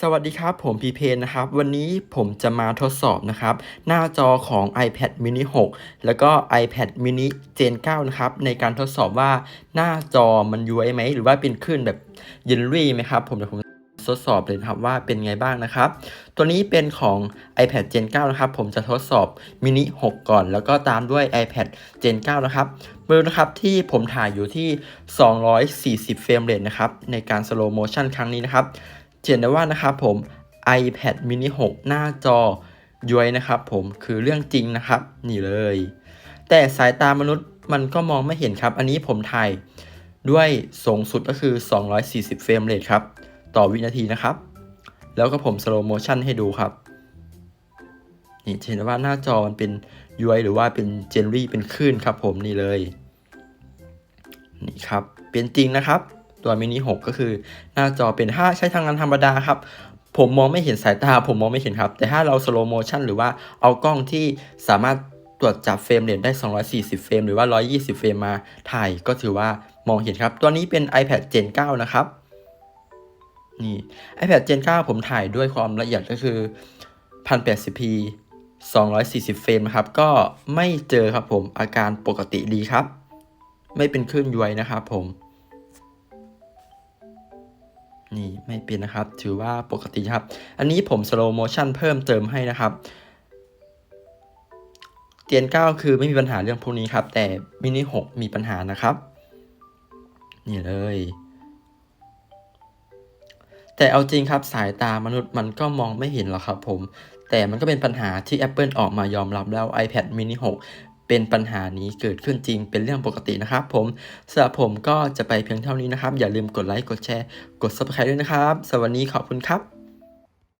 สวัสดีครับ ผมพีเพนนะครับ วันนี้ผมจะมาทดสอบนะครับ หน้าจอของ iPad mini 6 แล้วก็ iPad mini Gen 9 นะครับ ในการทดสอบว่าหน้าจอมันย้วยไหม หรือว่าเป็นคลื่นแบบเยลลี่ไหมครับ ผมเดี๋ยวผมทดสอบเลยนะครับว่าเป็นไงบ้างนะครับ ตัวนี้เป็นของ iPad Gen 9 นะครับ ผมจะทดสอบ mini 6 ก่อน แล้วก็ตามด้วย iPad Gen 9 นะครับมือนะครับที่ผมถ่ายอยู่ที่ 240 เฟรมเรทนะครับในการ slow motion ครั้งนี้นะครับ เห็นได้ว่านะครับผม iPad mini 6 หน้าจอย้วยนะครับผมคือเรื่องจริงนะครับ นี่เลย แต่สายตามนุษย์มันก็มองไม่เห็นครับ อันนี้ผมถ่ายด้วยสูงสุดก็คือ 240 เฟรมเรทครับ ต่อวินาทีนะครับ แล้วก็ผม slow motion ให้ดูครับ นี่เห็นได้ว่าหน้าจอมันเป็นย้วยหรือว่าเป็นเจนรี่เป็นคลื่นครับผมนี่เลย นี่ครับ เป็นจริงนะครับ ตัวมินิ6ก็คือ หน้าจอเป็นถ้าใช้ทางงานธรรมดาครับผมมองไม่เห็นสายตา ผมมองไม่เห็นครับ แต่ถ้าเราสโลโมชันหรือว่าเอากล้องที่สามารถตรวจจับเฟรมเรทได้ 240 เฟรมหรือว่า 120 เฟรมมาถ่ายก็ถือว่ามองเห็นครับ ตัวนี้เป็น iPad Gen 9 นะครับ นี่ iPad Gen 9 ผมถ่ายด้วยความละเอียดก็คือ 1080p 240 เฟรมนะครับ ก็ไม่เจอครับผมอาการปกติดีครับ ไม่เป็นคลื่นย้วยนะครับผม นี่ไม่เป็นนะครับ ถือว่าปกติครับ อันนี้ผม slow motion เพิ่มเติมให้นะครับ เตียน 9 คือไม่มีปัญหาเรื่องพวกนี้ครับ แต่มินิ6มีปัญหานะครับ นี่เลย แต่เอาจริงครับสายตามนุษย์มันก็มองไม่เห็นหรอกครับผม แต่มันก็เป็นปัญหาที่ Apple ออกมายอมรับแล้ว iPad mini 6 เป็นปัญหานี้เกิดขึ้นจริงเป็นเรื่องปกตินะครับ ผมสำหรับผมก็จะไปเพียงเท่านี้นะครับ อย่าลืมกดไลค์กดแชร์ กด Subscribe ด้วยนะครับสวัสดีขอบคุณครับ